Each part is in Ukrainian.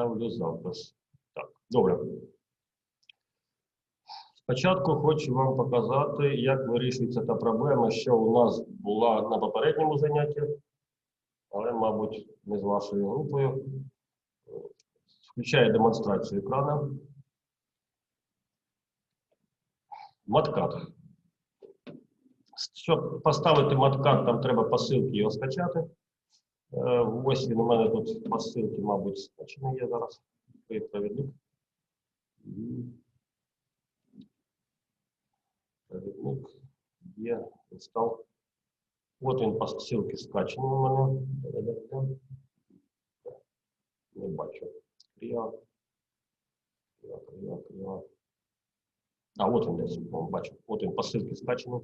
Ставлю запис. Так, добре. Спочатку хочу вам показати, як вирішується та проблема, що у нас була на попередньому занятті, але, мабуть, не з вашою групою. Включаю демонстрацію екрану. Маткат. Щоб поставити маткат, там треба посилки його скачати. Е, Ось він у мене тут посилки, мабуть, скачаний є зараз. Той провідник. М. Провідник є, інстал. От він посилки скачаний у мене. Де-де-де. Не бачу. Кріа. Кріа, кріа, кріа. А, от він десь, о, бачу. От він посилки скачаний.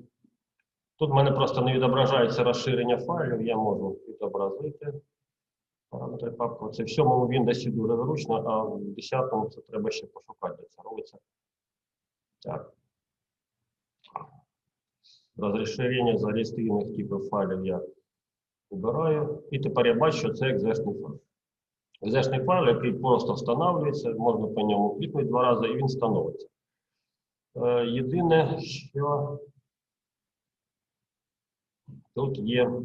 Тут в мене просто не відображається розширення файлів, я можу відобразити. Параметри папки. Це в сьомому Windows дуже зручно, а в 10-му це треба ще пошукати, де це робиться. Так. Розширення за реєстраційних типів файлів я обираю. І тепер я бачу, що це екзешний файл. Екзешний файл, який просто встановлюється, можна по ньому клікнути два рази, і він встановиться. Е, Єдине, що Тут є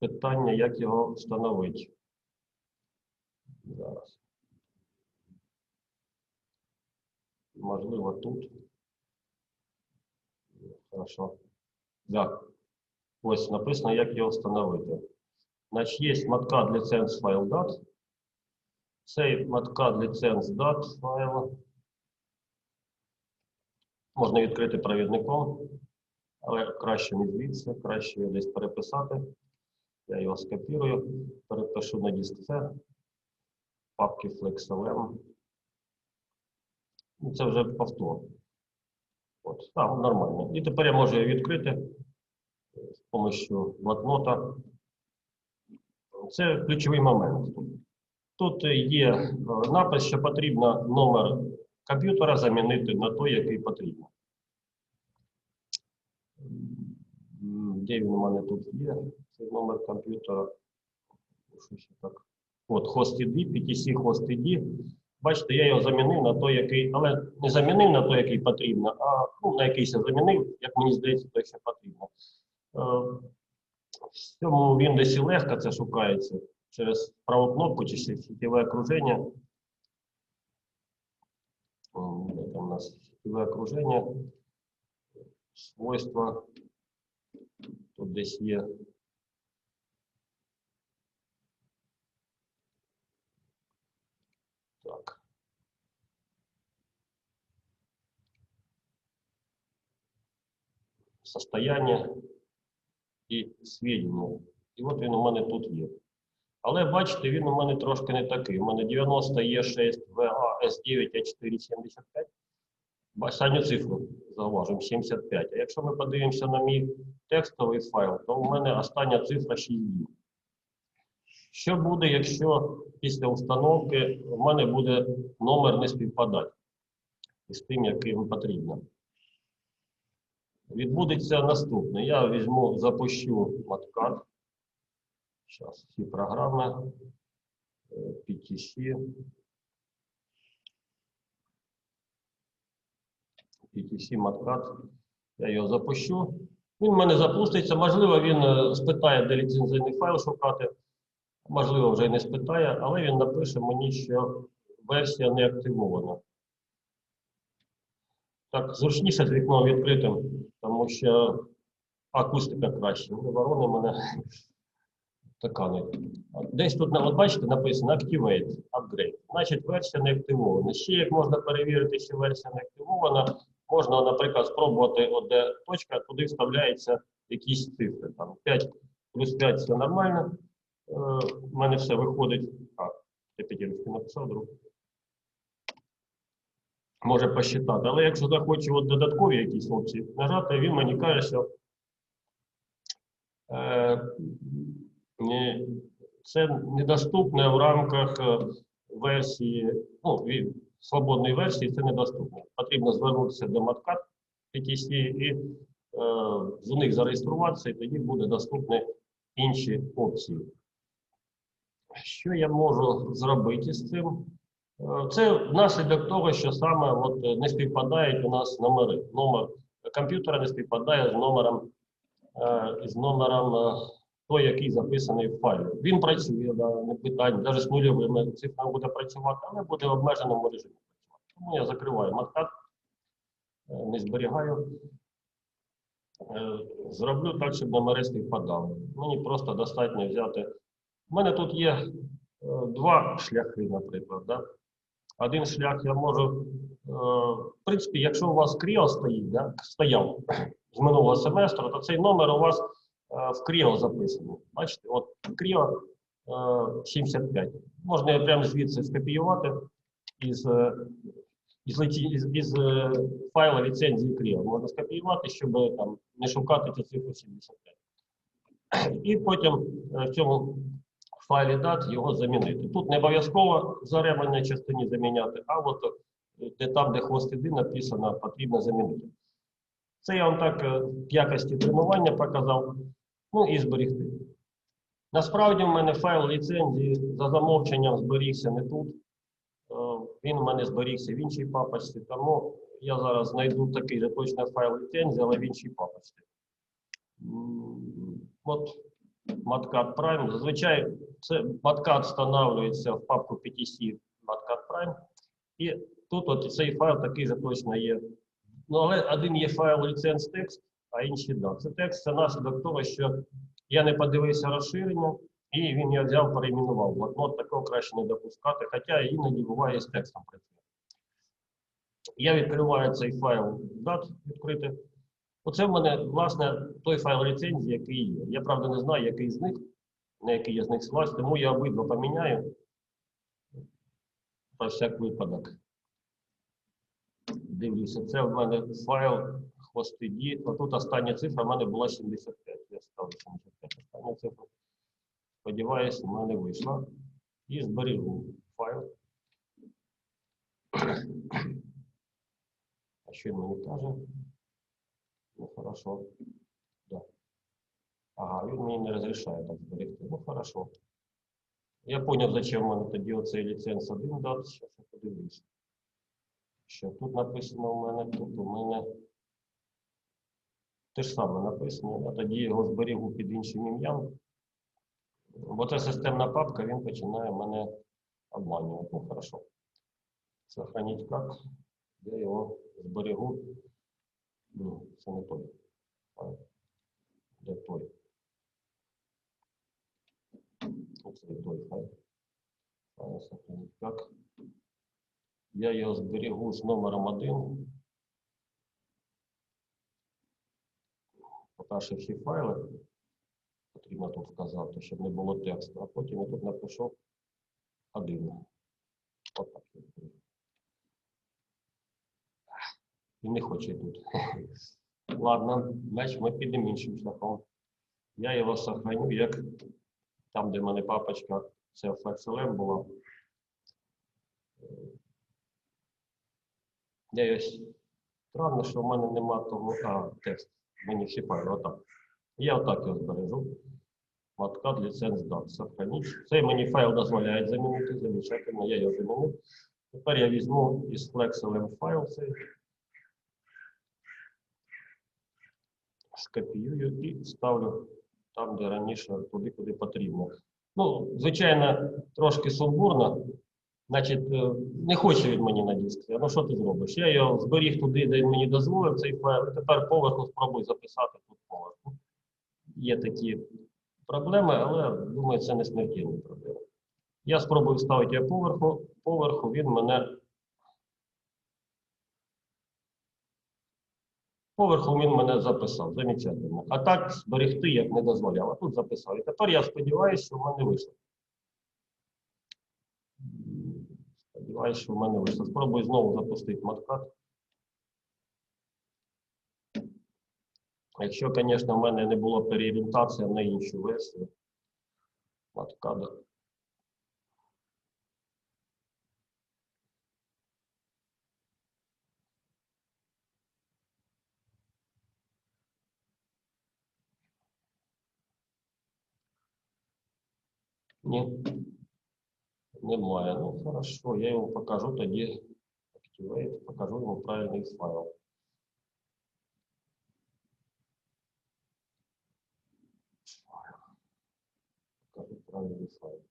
питання, як його встановити. Зараз. Можливо, тут. Хорошо. Так. Ось написано, як його встановити. Значить, є маткад license file dat. Цей маткад license dat файл можна відкрити провідником. Але краще не звідси, краще його десь переписати. Я його скопірую, перепишу на диск C, папки FlexLM. Ну, Це вже повтор. От, так, нормально. І тепер я можу його відкрити з допомогою блокнота. Це ключовий момент. Тут є е, напис, що потрібно номер комп'ютера замінити на той, який потрібен. Де він у мене тут є? Цей номер комп'ютера. От, host ID, PTC host ID. Бачите, я його замінив на той, який, але не замінив на той, який потрібно, а ну, на якийсь замінив, як мені здається, той, що потрібно. В цьому Windows легко це шукається через праву кнопку чи сітєве окруження. Де там у нас сітєве окруження, свойства. Тут десь є. Так. Состояние і свідчення. І от він у мене тут є. Але бачите, він у мене трошки не такий. У мене 90 є 6 VA S9 A4 75. Останню цифру зауважимо 75. А якщо ми подивимося на мій текстовий файл, то у мене остання цифра 6 днів. Що буде, якщо після установки в мене буде номер не співпадати із тим, яким потрібно? Відбудеться наступне. Я візьму, запущу маткарт. Зараз всі програми. е, PTC. PTC маткарт. Я його запущу. Він в мене запуститься. Можливо, він е, спитає, де ліцензійний файл шукати. Можливо, вже й не спитає, але він напише мені, що версія не активована. Так, зручніше з вікном відкритим, тому що акустика краще. Ну, ворони мене така не. Десь тут, от бачите, написано Activate, Upgrade. Значить, версія не активована. Ще як можна перевірити, що версія не активована, можна, наприклад, спробувати, от де точка, туди вставляється якісь цифри. Там 5 плюс 5 все нормально. Е, У мене все виходить. А, я п'ятірочку написав друг. Може посчитати. Але якщо захочу от додаткові якісь опції нажати, він мені каже, що е, це недоступне в рамках е, версії, ну, свободної версії це недоступно. Потрібно звернутися до Маткат PTC і е, з них зареєструватися, і тоді буде доступні інші опції. Що я можу зробити з цим? Е, Це внаслідок того, що саме от не співпадають у нас номери. Номер комп'ютера не співпадає з номером, е, з номером той, який записаний в файлі. Він працює, да, не питання, навіть з нульовими цифрами буде працювати, але буде в обмеженому режимі працювати. Тому я закриваю маткат, е, не зберігаю. Е, Зроблю так, щоб номери співпадали. Мені просто достатньо взяти. У мене тут є е, два шляхи, наприклад. Да? Один шлях я можу, в принципі, якщо у вас кріо стоїть, да, стояв з минулого семестру, то цей номер у вас в кріо записаний. Бачите, от кріо е, 75. Можна його прямо звідси скопіювати із, е, із, із, із е, файла ліцензії кріо. Можна скопіювати, щоб е, там, не шукати цю цифру 75. І потім е, в цьому файлі дат його замінити. Тут не обов'язково в заребальній частині заміняти, а от е, де там, де хвост іди написано, потрібно замінити. Це я вам так е, в якості тренування показав, ну і зберігти. Насправді в мене файл ліцензії за замовченням зберігся не тут. Е, Він у мене зберігся в іншій папочці, тому я зараз знайду такий же точно файл ліцензії, але в іншій папочці. От Matcat Prime. Зазвичай це Matcat встановлюється в папку PTC Matcat Prime. І тут от цей файл такий же точно є. Ну, але один є файл ліценз текст, а інший да. Це текст це наслідок того, що я не подивився розширення, і він я взяв, перейменував. Блокнот такого краще не допускати, хоча іноді буває з текстом працює. Я відкриваю цей файл дат відкрити. Оце в мене, власне, той файл ліцензії, який є. Я правда не знаю, який з них, на який я з них слазь, тому я обидва поміняю. Про всяк випадок. Дивлюся, це в мене файл хвости ді. Отут остання цифра в мене була 75. Я ставлю 75 остання цифра. Сподіваюсь, в мене вийшла. І збережу файл. А що він мені каже? Ну, хорошо. Да. Ага, він мені не розрішає так зберегти. Ну, хорошо. Я поняв, зачем у мене тоді оцей ліценз 1 дати. Зараз я подивлюсь. Що тут написано у мене, тут у мене те ж саме написано. Я тоді його зберігу під іншим ім'ям. Бо це системна папка, він починає мене обманювати. Ну, хорошо. Сохранить как. Я його зберегу. Ні, це не той. Де той? Оце той файл. Сохранить как. Я його зберегу з номером 1. По-перше, всі файли потрібно тут вказати, щоб не було тексту, а потім я тут напишу 1. Отак. І не хоче тут. Ладно, значить ми підемо іншим шляхом. Я його сохраню, як там, де в мене папочка, це FlexLM була. Я с- странно, що в мене нема того, а, текст. Мені файли, отак. Я отак його збережу. Маткад, ліценз, дат, сохраніть. Цей мені файл дозволяє замінити, замечательно, я його замінив. Тепер я візьму із FlexLM файл цей. скопіюю і ставлю там, де раніше, туди, куди потрібно. Ну, звичайно, трошки сумбурно. Значить, е, не хоче він мені на диск. Ну що ти зробиш? Я його зберіг туди, де він мені дозволив цей файл. Тепер поверху спробую записати тут поверху. Є такі проблеми, але думаю, це не смертельні проблеми. Я спробую вставити його поверху. Поверху він мене Поверху він мене записав, замечательно. А так зберегти як не дозволяв. А тут записав. І тепер я сподіваюся, що в мене вийшло. Сподіваюся, що в мене вийшло. Спробую знову запустити маткат. Якщо, звісно, в мене не було переорієнтації на іншу версію маткада. Ні. Немає. Ну, хорошо, я йому покажу тоді. Activate, покажу йому правильний файл. Покажу правильний файл.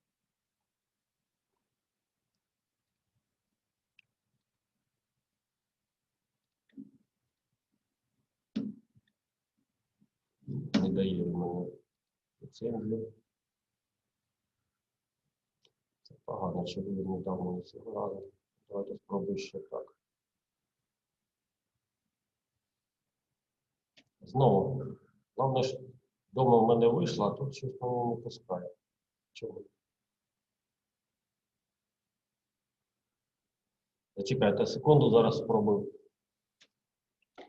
Не дає він мені ліцензію. Погано, чи він не дав мені цього разу. Давайте спробую ще так. Знову, головне ж, дома в мене вийшло, а тут щось не пускає. Чому? Зачекайте секунду, зараз спробую.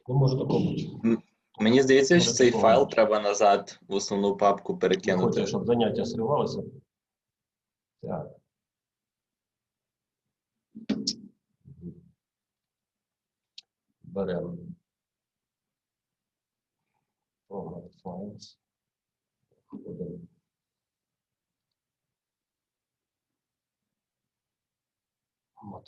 Не може такого бути. Мені здається, що цей файл треба назад в основну папку перекинути. хочу, щоб заняття сривалося. Так. but um, oh my slides. Oh my.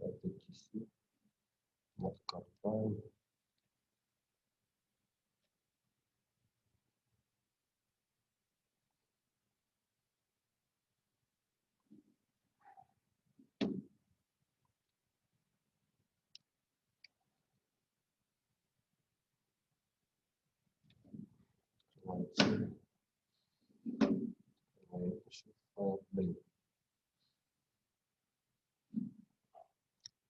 I think you see. Not got.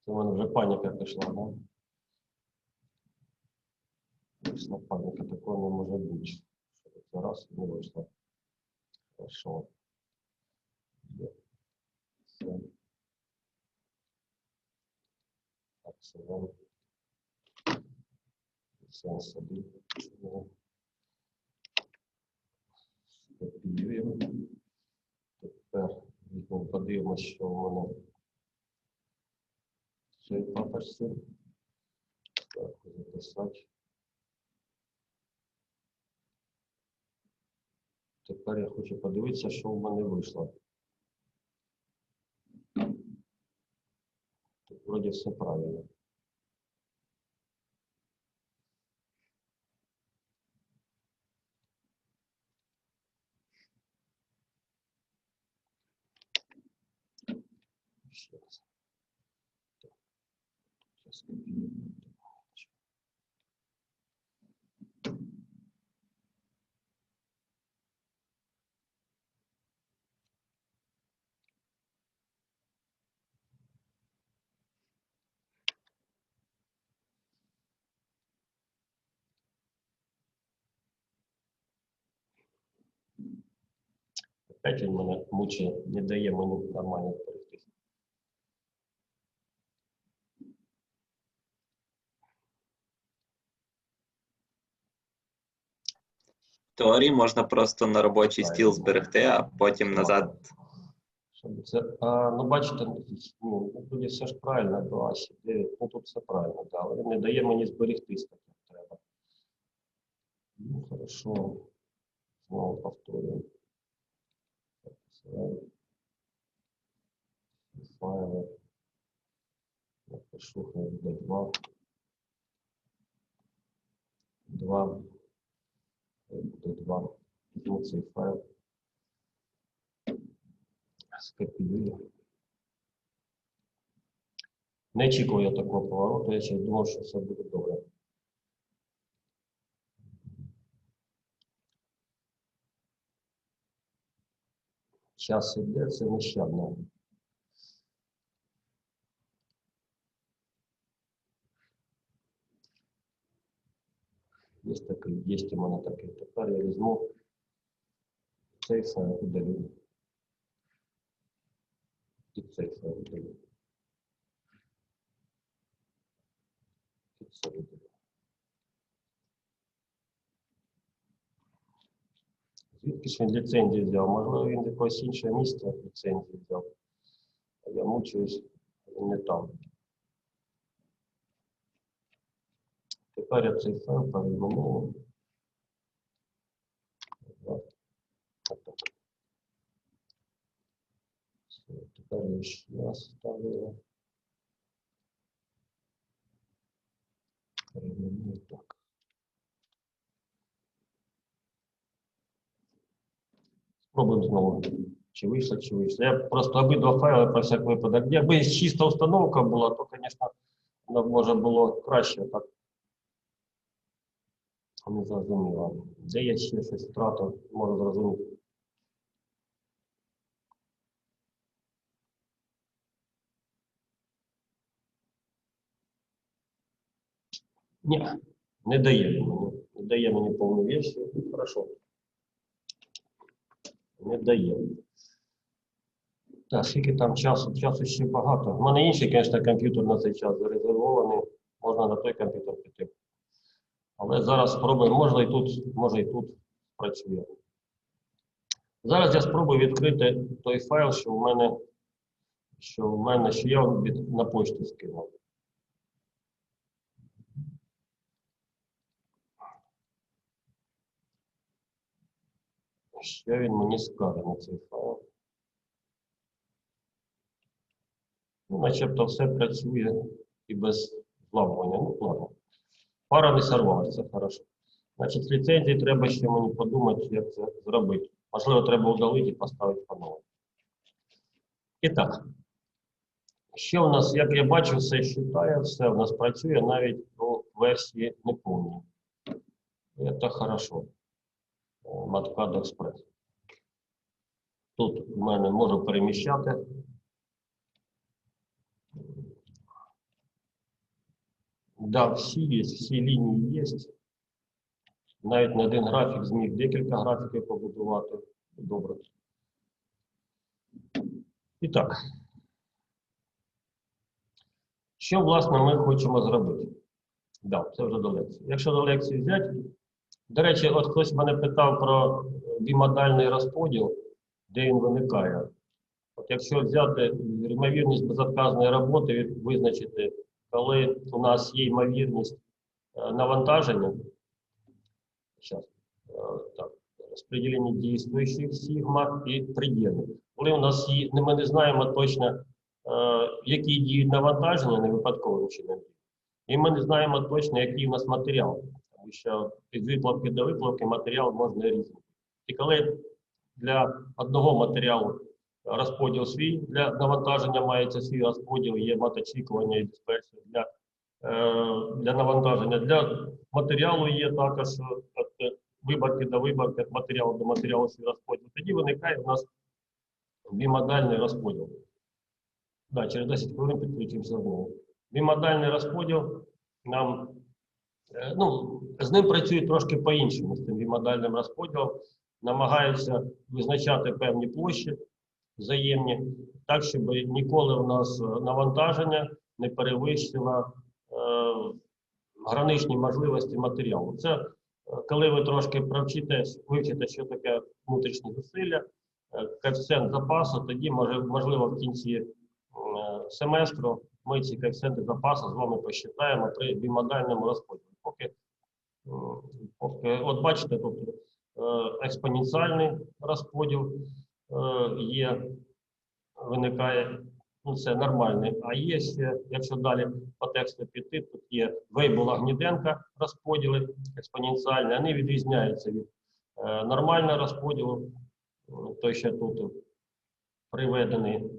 в мене вже паніка пішла, да? Пішла паніка, такого не може бути. Що це раз і не вийшло. Хорошо. Є. Все. Так, це вам. Сенс один. Копіюємо. Тепер подивимося, що в мене в цій папочці. Так, записати. Тепер я хочу подивитися, що в мене вийшло. Вроді все правильно. Ще раз. Так. Сейчас копируем. Опять він мене мучає, не дає мені нормально теорії можна просто на робочий стіл зберегти, а потім назад. Це, а, ну бачите, ну, тоді все ж правильно до Асі ну тут все правильно, да, але не дає мені зберегтись так, як треба. Ну, хорошо. Знову. Всі Файли. Напишу, хай буде 2. 2. Буде 2. Цей файл. Скопіюю. Не очікував я такого повороту, я ще думав, що все буде добре. Час іде, це нещадно. Є такий, є у мене такий. Тепер я візьму цей файл удалю. І цей файл удалю. І це удалю. Звідки ж він ліцензію взяв? Можливо, він якогось іншого місця ліцензію взяв. Я мучуюсь, він не там. Ну, ну, Тепер я цей сам передумову. Тепер я ще раз ставлю. Передумову так. Спробуємо знову. Чи вийшло, чи вийшло. Я просто обидва файли про всяк випадок. Якби чиста установка была, то, конечно, воно было було краще так Не зрозуміло. Де я ще щось втратив, можу зрозуміти. Ні, не дає мені. Не дає мені повну версію. Хорошо. Не дає. Так, скільки там часу? Часу ще багато. У мене інший, звісно, комп'ютер на цей час зарезервований. Можна на той комп'ютер піти. Але зараз спробуємо, може і тут, може і тут працює. Зараз я спробую відкрити той файл, що в мене, що в мене, що я від, на почту скинув. Що він мені скаже на цей файл? Ну, начебто все працює і без зламування. Ну, ладно. Пара це хорошо. Значить, ліцензії треба ще мені подумати, як це зробити. Можливо, треба удалити і поставити по-новому. І так. Ще у нас, як я бачу, все читає, все у нас працює навіть у версії неповній. Це хорошо. Маткад Експрес. Тут в мене можу переміщати. Да, всі є, всі лінії є. Навіть на один графік зміг декілька графіків побудувати. Добре. І так. Що, власне, ми хочемо зробити? Да, це вже до лекції. Якщо до лекції взяти, до речі, от хтось мене питав про бімодальний розподіл, де він виникає. От якщо взяти ймовірність безотказної роботи, визначити, коли у нас є ймовірність е, навантаження, зараз, так, розподілення дійствуючих сигма і предельних. Коли у нас є, ну, ми не знаємо точно, е, які діють навантаження, не випадковим чином. І ми не знаємо точно, який у нас матеріал, тому що від виплавки до виплавки матеріал можна різний. І коли для одного матеріалу розподіл свій, для навантаження мається свій розподіл, є маточікування і дисперсія для, е, для навантаження. Для матеріалу є також е, от, виборки до виборки, від матеріалу до матеріалу свій розподіл. Тоді виникає у нас бімодальний розподіл. Да, через 10 хвилин підключимося знову. Бімодальний розподіл нам, е, ну, з ним працюють трошки по-іншому, з цим бімодальним розподілом. Намагаються визначати певні площі взаємні, так, щоб ніколи у нас е, навантаження не перевищило е, граничні можливості матеріалу. Це е, коли ви трошки провчите, вивчите, що таке внутрішні зусилля, е, коефіцієнт запасу, тоді може, можливо в кінці семестру ми ці коефіцієнти запасу з вами посчитаємо при бімодальному розподілі. Поки, поки от бачите, тут експоненціальний розподіл є, виникає, ну це нормальний. А є ще, якщо далі по тексту піти, тут є Вейбула Гніденка розподіли експоненціальні, вони відрізняються від е, нормального розподілу, е, той, що тут приведений,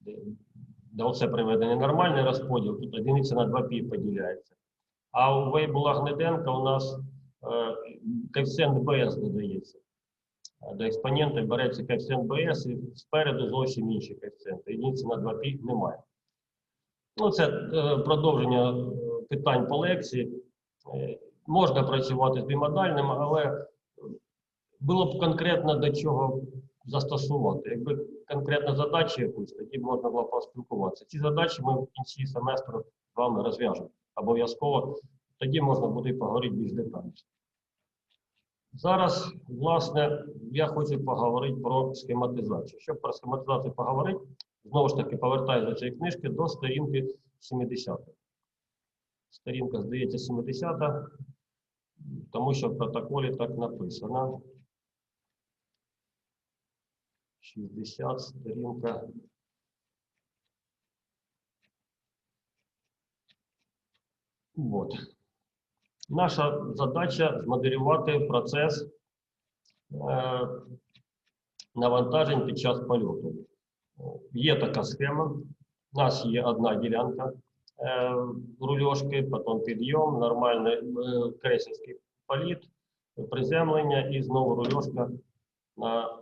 де- оце приведений нормальний розподіл, тут одиниця на 2 пі поділяється. А у Вейбула Гнеденка у нас е, коефіцієнт БС додається. До експонента береться коефіцієнт БС і спереду зовсім інші коефіцієнти. Одиниці на 2 пі немає. Ну, це е, продовження е, питань по лекції. Е, Можна працювати з бімодальним, але було б конкретно до чого застосувати. Якби конкретна задача якусь, тоді можна було поспілкуватися. Ці задачі ми в кінці семестру з вами розв'яжемо обов'язково. Тоді можна буде поговорити більш детальніше. Зараз, власне, я хочу поговорити про схематизацію. Щоб про схематизацію поговорити, знову ж таки, повертаюся до цієї книжки до сторінки 70. Сторінка, здається, 70, тому що в протоколі так написано. 60 сторінка. Вот. Наша задача змоделювати процес е, навантажень під час польоту. Є така схема. У нас є одна ділянка е, рульошки, потім підйом, нормальний е, політ, приземлення і знову рульошка на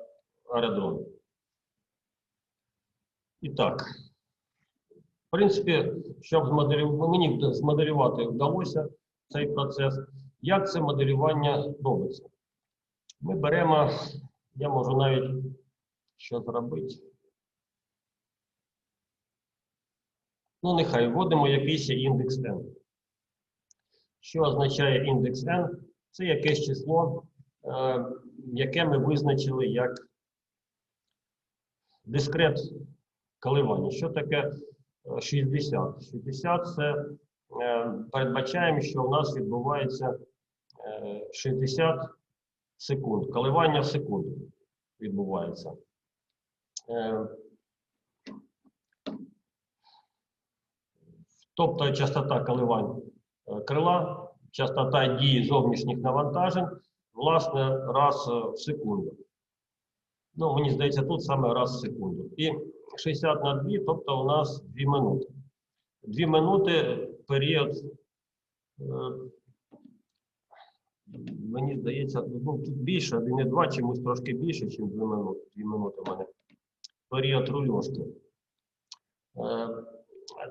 аеродромі. І так, в принципі, щоб змоделювати, мені змоделювати вдалося цей процес. Як це моделювання робиться? Ми беремо, я можу навіть що зробити. Ну, нехай вводимо якийсь індекс n. Що означає індекс n? Це якесь число, е, яке ми визначили як дискрет коливання. Що таке е, 60? 60 це передбачаємо, що у нас відбувається е, 60 секунд. Коливання в секунду відбувається. Е, Тобто частота коливань е, крила, частота дії зовнішніх навантажень, власне, раз е, в секунду. Ну, мені здається, тут саме раз в секунду. І 60 на 2, тобто у нас 2 минути. 2 минути період, е, мені здається, ну, тут більше, 1,2, чимось трошки більше, ніж 2 минути. 2 минути в мене. Період рульошки. Е,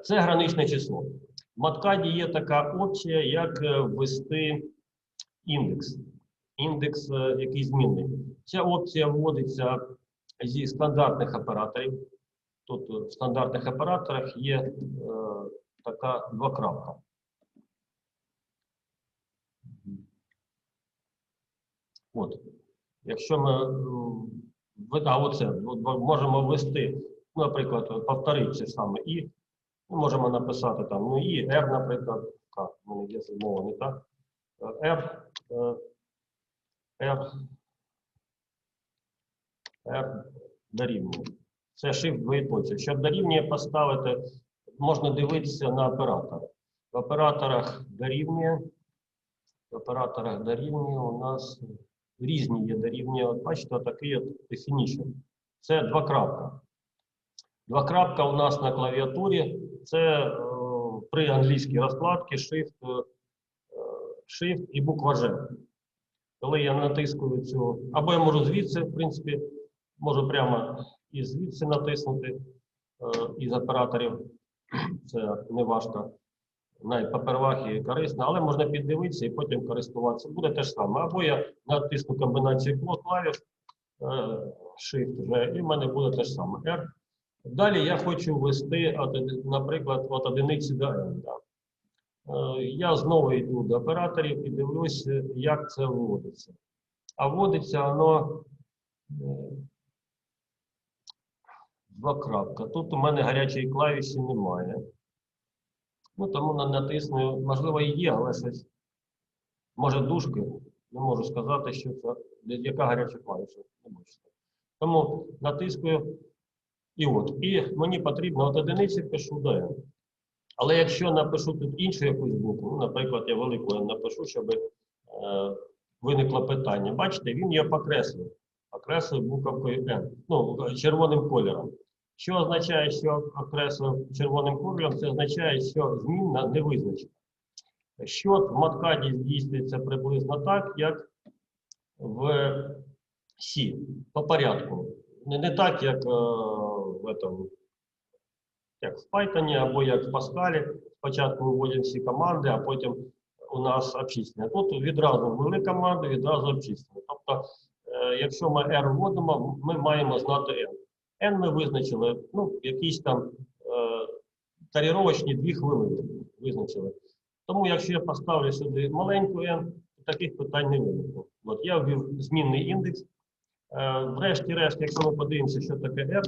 Це граничне число. В Маткаді є така опція, як е, ввести індекс. Індекс, який змінний. Ця опція вводиться зі стандартних операторів. Тут в стандартних операторах є така двокрапка. От. Якщо ми а оце можемо ввести, наприклад, повторити це саме і ми можемо написати там, ну і R, наприклад, так, в мене є мова не так. R, R, R дорівнює. Це shift двоєточие. Щоб дорівнює поставити, можна дивитися на оператор. В операторах дорівнює. В операторах дорівнює у нас різні є дорівнює. От бачите, такий от definition. Це два крапка. Два крапка у нас на клавіатурі. Це е, при англійській розкладці Shift, е, Shift і буква G. Коли я натискую цю, або я можу звідси, в принципі, можу прямо і звідси натиснути е, із операторів. Це не важко. Навіть попервах і корисно, але можна піддивитися і потім користуватися. Буде те ж саме. Або я натисну комбінацію клавіш, е, Shift G, і в мене буде те ж саме. R. Далі я хочу ввести, наприклад, от одиниці до N. Е, Я знову йду до операторів і дивлюся, як це вводиться. А вводиться воно е, два крапка. Тут у мене гарячої клавіші немає. Ну, тому на- натисну, можливо, і є, але щось. Може, дужки. Не можу сказати, що це. Яка гаряча клавіша. Не сказати. Тому натискую. І от. І мені потрібно от одиниці пишу до N. Але якщо напишу тут іншу якусь букву, ну, наприклад, я велику напишу, щоб е, виникло питання. Бачите, він її покреслив. Покреслив буковкою N. Ну, червоним кольором. Що означає, що окреслив червоним кольором? Це означає, що змінна не визначена. Що в маткаді здійснюється приблизно так, як в Сі, по порядку. Не, не так, як е, в, этом, як в Python або як в Pascal. Спочатку ми вводимо всі команди, а потім у нас обчислення. Тут відразу ввели команду, відразу обчислення. Тобто, е, якщо ми R вводимо, ми маємо знати N. N ми визначили, ну, якісь там е, таріровочні 2 хвилини визначили. Тому якщо я поставлю сюди маленьку n, то таких питань не виникло. От я ввів змінний індекс. Е, Врешті-решт, якщо ми подивимося, що таке R,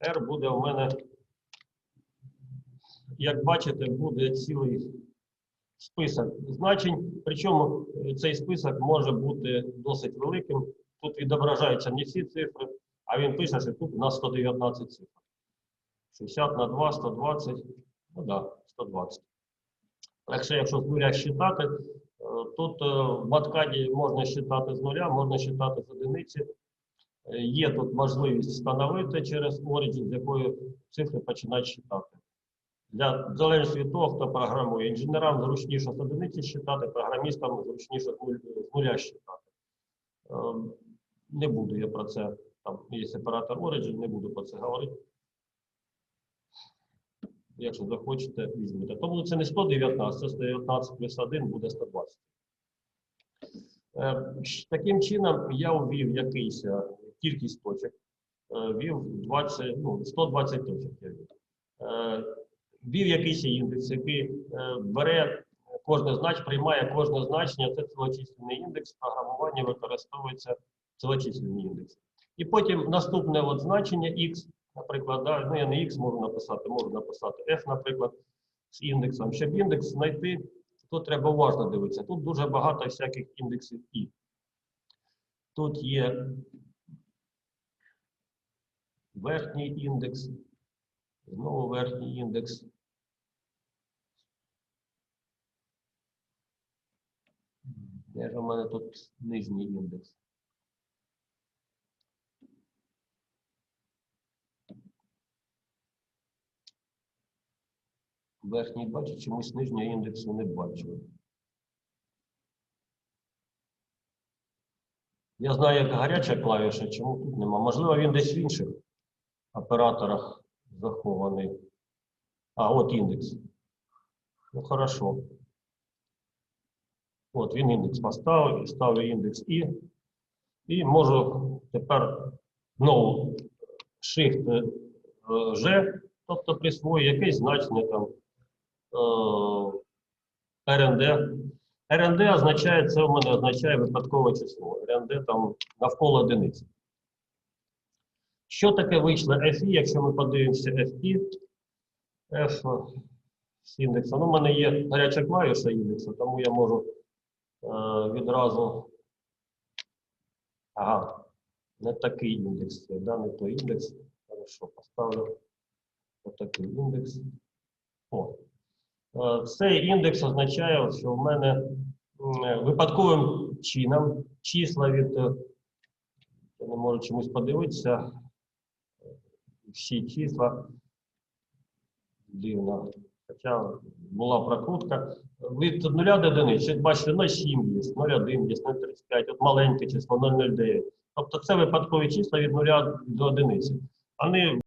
R буде у мене, як бачите, буде цілий список значень. Причому е, цей список може бути досить великим. Тут відображаються не всі цифри, а він пише, що тут у нас 119 цифр. 60 на 2, 120, ну так, да, 120. Якщо, якщо з нуля считати, е, тут е, в откаді можна считати з нуля, можна считати з одиниці. Е, Є тут можливість встановити через Origin, з якої цифри починати считати. Для залежності від того, хто програмує. Інженерам зручніше з одиниці считати, програмістам зручніше з нуля считати. Не буду я про це. Там є сепаратор Origin, не буду про це говорити. Якщо захочете, візьмете. Тому це не 119, це 119 плюс 1 буде 120. Е, Таким чином, я ввів якийсь е, кількість точок, е, ввів 20, ну, 120 точок. Я ввів. Ввів якийсь індекс, який бере кожне значення, приймає кожне значення, це цілочисленний індекс, в програмуванні використовується цілочисленний індекс. І потім наступне от значення x, наприклад, да, ну я не x можу написати, можу написати f, наприклад, з індексом. Щоб індекс знайти, тут треба уважно дивитися. Тут дуже багато всяких індексів і. Тут є верхній індекс, знову верхній індекс. Де ж у мене тут нижній індекс? Верхній бачу, чомусь нижнього індексу не бачу. Я знаю, як гаряча клавіша, чому тут нема. Можливо, він десь в інших операторах захований. А, от індекс. Ну, хорошо. От він індекс поставив, і ставлю індекс І. І можу тепер знову Shift е, G, тобто присвою якесь значення там е, RND. RND означає, це у мене означає випадкове число. RND там навколо одиниці. Що таке вийшло FI, якщо ми подивимося FI, F з індексом. Ну, у мене є гаряча клавіша індексу, тому я можу е, відразу. Ага, не такий індекс, це, да, не той індекс. Хорошо, поставлю отакий індекс. О. Е, Цей індекс означає, що в мене е, випадковим чином числа від. е, Я не можу чомусь подивитися. Всі числа. Дивно. Хоча була прокрутка. Від 0 до 1, бачите, 0,7 є, 0,1 є, 0,35, от маленьке число 0,09. Тобто це випадкові числа від 0 до 1. Вони